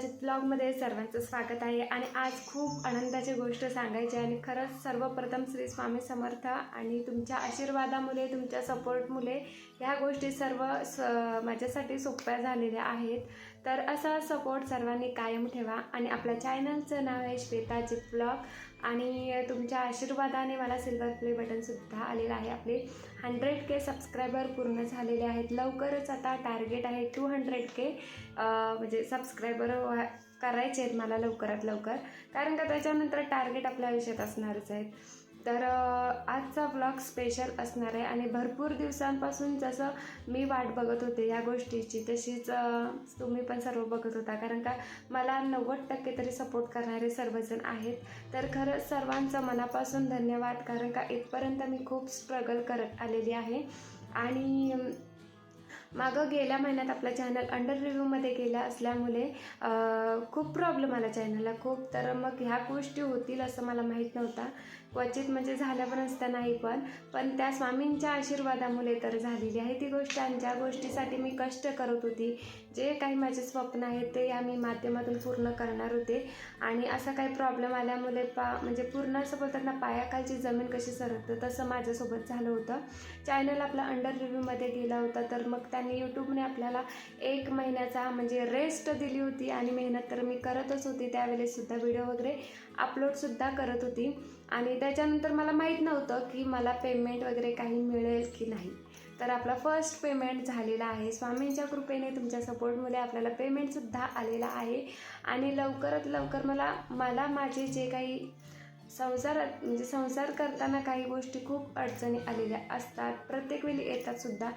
श्वेताजित ब्लॉगमध्ये सर्वांचं स्वागत आहे आणि आज खूप आनंदाची गोष्ट सांगायची आहे आणि खरंच सर्वप्रथम श्री स्वामी समर्थ आणि तुमच्या आशीर्वादामुळे तुमच्या सपोर्टमुळे ह्या गोष्टी सर्व स माझ्यासाठी सोप्या झालेल्या आहेत. तर असा सपोर्ट सर्वांनी कायम ठेवा आणि आपल्या चॅनलचं नाव आहे श्वेताजित ब्लॉग. आणि तुमच्या आशीर्वादाने मला सिल्वर प्ले बटनसुद्धा आलेलं आहे. आपले हंड्रेड के सबस्क्रायबर पूर्ण झालेले आहेत. लवकरच आता टार्गेट आहे टू हंड्रेड के म्हणजे सबस्क्रायबर करायचे आहेत मला लवकरात लवकर. कारण का त्याच्यानंतर टार्गेट आपल्या आयुष्यात असणारच आहेत. तर आजचा ब्लॉग स्पेशल असणार आहे आणि भरपूर दिवसांपासून जसं मी वाट बघत होते या गोष्टीची तशीच तुम्ही पण सर्व बघत होता. कारण का मला नव्वद टक्के तरी सपोर्ट करणारे सर्वजण आहेत. तर खरंच सर्वांचं मनापासून धन्यवाद. कारण का इथपर्यंत मी खूप स्ट्रगल करत आलेली आहे. आणि मागं गेल्या महिन्यात आपला चॅनल अंडर रिव्ह्यूमध्ये गेला असल्यामुळे खूप प्रॉब्लेम आला चॅनलला खूप तर मग ह्या गोष्टी होतील असं मला माहीत नव्हता. क्वचित म्हणजे झाल्या पण असता नाही पण. पण त्या स्वामींच्या आशीर्वादामुळे तर झालेली आहे ती गोष्ट. आणि ज्या गोष्टीसाठी मी कष्ट करत होती जे काही माझे स्वप्न आहेत ते या मी माध्यमातून पूर्ण करणार होते. आणि असा काही प्रॉब्लेम आल्यामुळे पा म्हणजे पूर्ण असं बोलतात ना पायाखालची जमीन कशी सरकतं तसं माझ्यासोबत झालं होतं. चॅनल आपला अंडर रिव्ह्यूमध्ये गेला होता तर मग त्यांनी यूट्यूबने आपल्याला एक महिन्याचा म्हणजे रेस्ट दिली होती आणि मेहनत तर मी करतच होती त्यावेळेससुद्धा व्हिडिओ वगैरे अपलोडसुद्धा करत होती. आणि त्याच्यानंतर मला माहीत नव्हतं की मला पेमेंट वगैरे काही मिळेल की नाही. तर आपला फर्स्ट पेमेंट झालेला आहे. स्वामींच्या कृपेने तुमच्या सपोर्टमुळे आपल्याला पेमेंटसुद्धा आलेला आहे. आणि लवकरात लवकर मला मला माझे जे काही संसारात म्हणजे संसार करताना काही गोष्टी खूप अडचणी आलेल्या असतात. प्रत्येक वेळी येतातसुद्धा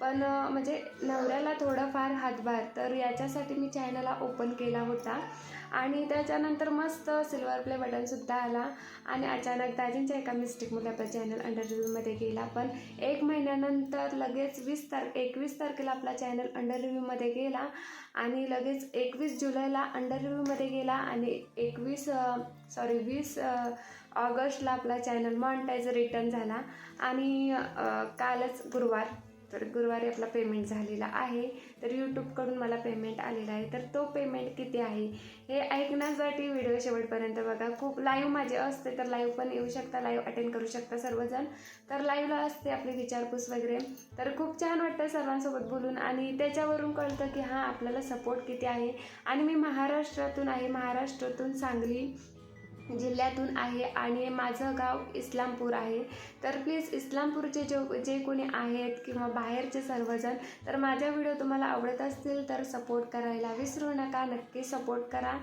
पण म्हणजे नवऱ्याला थोडंफार हातभार तर याच्यासाठी मी चॅनल ओपन केला होता. आणि त्याच्यानंतर मस्त सिल्वर प्ले बटनसुद्धा आला. आणि अचानक दाजींच्या एका मिस्टेकमुळे आपला चॅनल अंडर रिव्ह्यूमध्ये गेला. पण एक महिन्यानंतर लगेच वीस तार एकवीस तारखेला आपला चॅनल अंडर रिव्ह्यूमध्ये गेला. आणि लगेच एकवीस जुलैला अंडर रिव्ह्यूमध्ये गेला. आणि एकवीस सॉरी वीस ऑगस्टला आपला चॅनल मॉनिटाईज रिटर्न झाला. आणि कालच गुरुवार तर गुरुवारी आपला पेमेंट झालेला आहे. तर यूट्यूबकडून मला पेमेंट आलेला आहे. तर तो पेमेंट किती आहे? हे ऐकण्यासाठी व्हिडिओ शेवटपर्यंत बघा. खूप लाईव्ह माझे असते तर लाईव्ह पण येऊ शकता. लाईव्ह अटेंड करू शकता सर्वजण. तर लाईव्हला असते आपली विचारपूस वगैरे. तर खूप छान वाटतं सर्वांसोबत बोलून. आणि त्याच्यावरून कळतं की हां आपल्याला सपोर्ट किती आहे. आणि मी महाराष्ट्रातून आहे. महाराष्ट्रातून सांगली जिल्ह्यातून आहे आणि माझं गाव इस्लामपूर आहे. तर प्लीज इस्लामपूरचे जो जे कोणी आहेत किंवा बाहेरचे सर्वजण तर माझ्या व्हिडिओ तुम्हाला आवडत असतील तर सपोर्ट करायला विसरू नका नक्की सपोर्ट करा.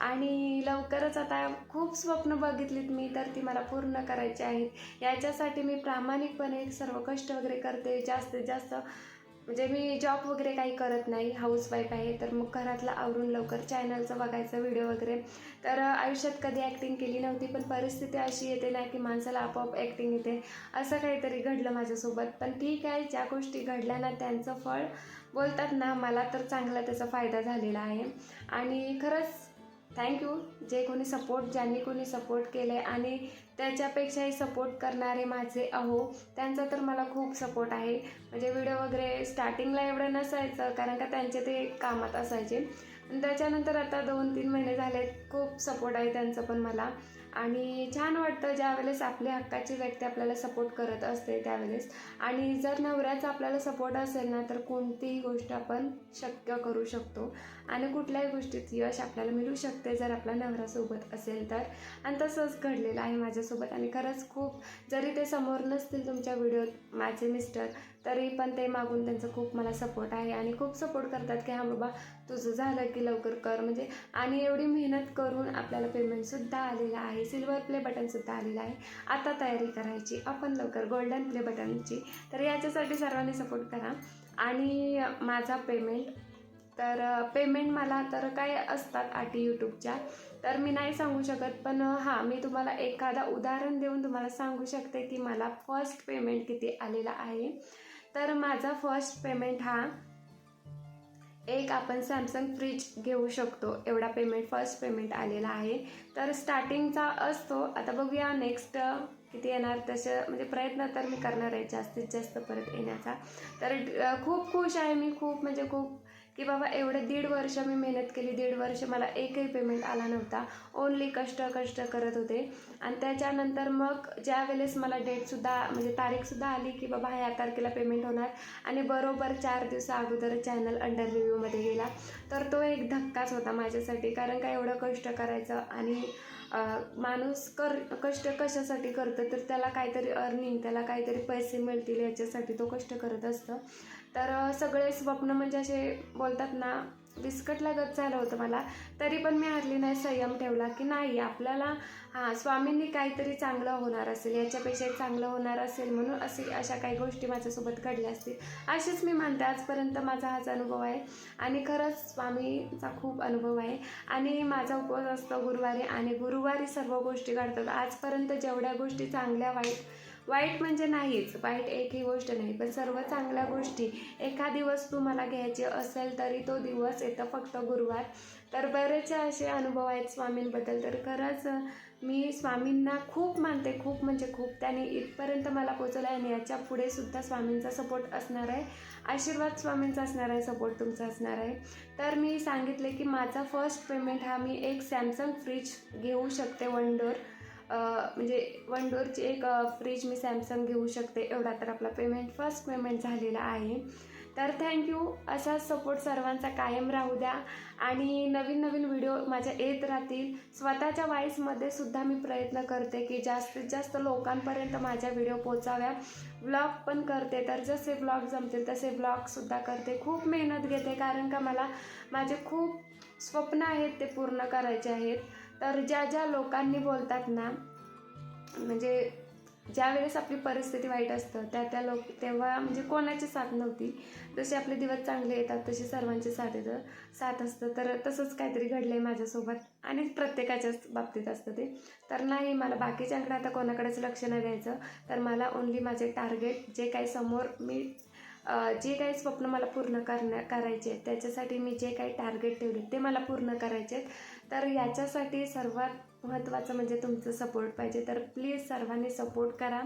आणि लवकरच आता खूप स्वप्न बघितलीत मी तर ती मला पूर्ण करायची आहेत याच्यासाठी मी प्रामाणिकपणे सर्व कष्ट वगैरे करते जास्तीत जास्त म्हणजे मी जॉब वगैरे काही करत नाही हाऊसवाईफ आहे तर मग घरातलं आवरून लवकर चॅनलचं बघायचं व्हिडिओ वगैरे. तर आयुष्यात कधी ॲक्टिंग केली नव्हती पण परिस्थिती अशी येते ना की माणसाला आपोआप ॲक्टिंग येते. असं काहीतरी घडलं माझ्यासोबत. पण ठीक आहे ज्या गोष्टी घडल्या ना त्यांचं फळ. बोलतात ना मला तर चांगला त्याचा फायदा झालेला आहे. आणि खरंच थँक्यू जे कोणी सपोर्ट ज्यांनी कोणी सपोर्ट केलं आहे आणि त्याच्यापेक्षाही सपोर्ट करणारे माझे अहो त्यांचा तर मला खूप सपोर्ट आहे. म्हणजे व्हिडिओ वगैरे स्टार्टिंगला एवढं नसायचं कारण का त्यांचे ते कामात असायचे. त्याच्यानंतर आता दोन तीन महिने झालेत खूप सपोर्ट आहे त्यांचं पण मला. आणि छान वाटतं ज्यावेळेस आपल्या हक्काची व्यक्ती आपल्याला सपोर्ट करत असते त्यावेळेस. आणि जर नवऱ्याचा आपल्याला सपोर्ट असेल ना तर कोणतीही गोष्ट आपण शक्य करू शकतो. आणि कुठल्याही गोष्टीत यश आपल्याला मिळू शकते जर आपला नवऱ्यासोबत असेल तर. आणि तसंच घडलेलं आहे माझ्यासोबत. आणि खरंच खूप जरी ते समोर नसतील तुमच्या व्हिडिओत माझे मिस्टर तरी पण ते मागून त्यांचं खूप मला सपोर्ट आहे. आणि खूप सपोर्ट करतात की हां बाबा तुझं झालं की लवकर कर. म्हणजे आणि एवढी मेहनत करून आपल्याला पेमेंटसुद्धा आलेलं आहे. सिल्वर प्ले बटनसुद्धा आलेलं आहे. आता तयारी करायची. आपण लवकर गोल्डन प्ले बटनची तर याच्यासाठी सर्वांनी सपोर्ट करा. आणि माझा पेमेंट तर पेमेंट मला तर काय असतात आटी यूट्यूबच्या तर मी नाही सांगू शकत. पण हां मी तुम्हाला एखादा उदाहरण देऊन तुम्हाला सांगू शकते की मला फर्स्ट पेमेंट किती आलेला आहे. तर माझा फर्स्ट पेमेंट हा एक आपण सॅमसंग फ्रीज घेऊ शकतो. एवढा पेमेंट फर्स्ट पेमेंट आलेला आहे. तर स्टार्टिंगचा असतो. आता बघूया नेक्स्ट किती येणार? तसं म्हणजे प्रयत्न तर मी करणार आहे जास्तीत जास्त परत येण्याचा. तर खूप खुश आहे मी. खूप म्हणजे खूप की बाबा एवढं दीड वर्ष मी मेहनत केली दीड वर्ष मला एकही पेमेंट आला नव्हता. ओनली कष्ट कष्ट करत होते. आणि त्याच्यानंतर मग ज्या वेळेस मला डेटसुद्धा म्हणजे तारीखसुद्धा आली की बाबा ह्या तारखेला पेमेंट होणार. आणि बरोबर चार दिवसा अगोदर चॅनल अंडर रिव्ह्यूमध्ये गेला. तर तो एक धक्काच होता माझ्यासाठी. कारण का एवढं कष्ट करायचं आणि माणूस कर कष्ट कशासाठी करतं? तर त्याला काहीतरी अर्निंग त्याला काहीतरी पैसे मिळतील याच्यासाठी तो कष्ट करत असतं. तर सगळे स्वप्न म्हणजे असे बोलतात ना विस्कटल्यागत झालं होतं मला. तरी पण मी हरली नाही संयम ठेवला की नाही आपल्याला हां स्वामींनी काहीतरी चांगलं होणार असेल याच्यापेक्षा चांगलं होणार असेल म्हणून असे अशा काही गोष्टी माझ्यासोबत घडल्या असतील. असेच मी मानते आजपर्यंत माझा हाच अनुभव आहे. आणि खरंच स्वामीचा खूप अनुभव आहे. आणि माझा उपवास असतो गुरुवारी आणि गुरुवारी सर्व गोष्टी घडतात. आजपर्यंत जेवढ्या गोष्टी चांगल्या वाईट वाईट म्हणजे नाहीच वाईट एकही गोष्ट नाही पण सर्व चांगल्या गोष्टी. एखादी दिवस तुम्हाला घ्यायचे असेल तरी तो दिवस येतं फक्त गुरुवार. तर बरेचसे असे अनुभव आहेत स्वामींबद्दल. तर खरंच मी स्वामींना खूप मानते खूप म्हणजे खूप. त्यांनी इथपर्यंत मला पोचवलं आहे आणि याच्यापुढे सुद्धा स्वामींचा सपोर्ट असणार आहे. आशीर्वाद स्वामींचा असणार आहे सपोर्ट तुमचा असणार आहे. तर मी सांगितले की माझा फर्स्ट पेमेंट हा मी एक सॅमसंग फ्रीज घेऊ शकते वन डोर म्हणजे वन डोअरची एक फ्रीज मी सॅमसंग घेऊ शकते. एवढा तर आपला पेमेंट फर्स्ट पेमेंट झालेला आहे. तर थँक्यू असाच सपोर्ट सर्वांचा कायम राहू द्या. आणि नवीन नवीन व्हिडिओ माझ्या येत राहतील. स्वतःच्या वाईसमध्ये सुद्धा मी प्रयत्न करते की जास्तीत जास्त लोकांपर्यंत माझ्या व्हिडिओ पोचाव्या ब्लॉग पण करते. तर जसे ब्लॉग जमतील तसे ब्लॉगसुद्धा करते. खूप मेहनत घेते. कारण का मला माझे खूप स्वप्न आहेत ते पूर्ण करायचे आहेत. तर ज्या ज्या लोकांनी बोलतात ना म्हणजे ज्या वेळेस आपली परिस्थिती वाईट असतं त्या त्या लोक तेव्हा म्हणजे कोणाची साथ नव्हती. जसे आपले दिवस चांगले येतात तशी सर्वांची साथ येतं साथ असतं. तर तसंच काहीतरी घडलं आहे माझ्यासोबत आणि प्रत्येकाच्याच बाबतीत असतं ते. तर नाही मला बाकीच्यांकडे आता कोणाकडेच लक्ष नाही द्यायचं. तर मला ओन्ली माझे टार्गेट जे काही समोर मी जे काही स्वप्न मला पूर्ण करण्या करायचे आहेत त्याच्यासाठी मी जे काही टार्गेट ठेवले ते मला पूर्ण करायचे आहेत. तर याच्यासाठी सर्वात महत्त्वाचं म्हणजे तुमचं सपोर्ट पाहिजे. तर प्लीज सर्वांनी सपोर्ट करा.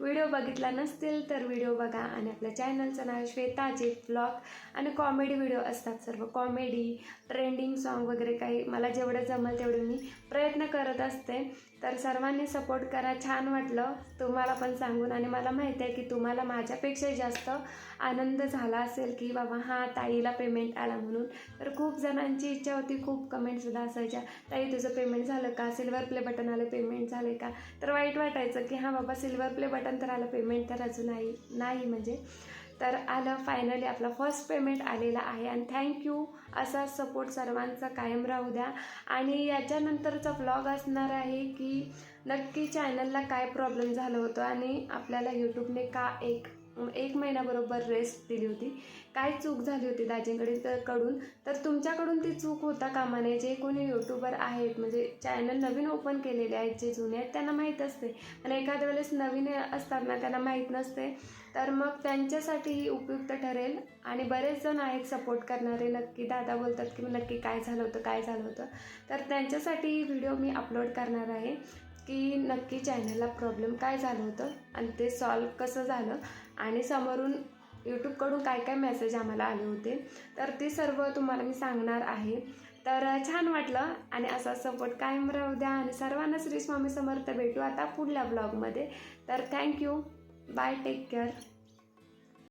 व्हिडिओ बघितला नसतील तर व्हिडिओ बघा आणि आपल्या चॅनलचं नाव श्वेताजी ब्लॉग आणि कॉमेडी व्हिडिओ असतात सर्व. कॉमेडी ट्रेंडिंग सॉन्ग वगैरे काही मला जेवढं जमेल तेवढं मी प्रयत्न करत असते. तर सर्वांनी सपोर्ट करा. छान वाटलं तुम्हाला पण सांगून आणि मला माहिती आहे की तुम्हाला माझ्यापेक्षाही जास्त आनंद झाला असेल की बाबा हां ताईला पेमेंट आला म्हणून. तर खूप जणांची इच्छा होती खूप कमेंटसुद्धा असायच्या. ताई तुझं पेमेंट झालं का? सिल्वर प्ले बटन आलं पेमेंट झालं का? तर वाईट वाटायचं की हां बाबा सिल्वर प्ले बटन तर आलं पेमेंट तर अजून नाही नाही म्हणजे. तर आलं फायनली आपला फर्स्ट पेमेंट आलेला आहे. आणि थँक्यू असा सपोर्ट सर्वांचा कायम राहू द्या. आणि याच्यानंतरचा व्लॉग असणार आहे की नक्की चॅनलला काय प्रॉब्लेम झालं होतं आणि आपल्याला यूट्यूबने का एक एक महिन्याबरोबर रेस्ट दिली होती. काय चूक झाली होती दाजींकडे तर कडून? तर तुमच्याकडून ती चूक होता कामा नये. जे कोणी यूट्यूबर आहेत म्हणजे चॅनल नवीन ओपन केलेले आहेत जे जुने आहेत त्यांना माहीत असते. आणि एखाद्या वेळेस नवीन असतात ना त्यांना माहीत नसते. तर मग त्यांच्यासाठीही उपयुक्त ठरेल. आणि बरेच जण आहेत सपोर्ट करणारे. नक्की दादा बोलतात की नक्की काय झालं होतं काय झालं होतं? तर त्यांच्यासाठी व्हिडिओ मी अपलोड करणार आहे. की नक्की चॅनलला प्रॉब्लेम काय झालं होतं आणि ते सॉल्व कसं झालं आणि समोरून यूट्यूबकडून काय काय मेसेज आम्हाला आले होते तर ते सर्व तुम्हाला मी सांगणार आहे. तर छान वाटलं आणि असा सपोर्ट कायम राहू द्या आणि सर्वांना श्री स्वामी समर्थ भेटू आता पुढल्या ब्लॉगमध्ये तर थँक्यू बाय टेक केअर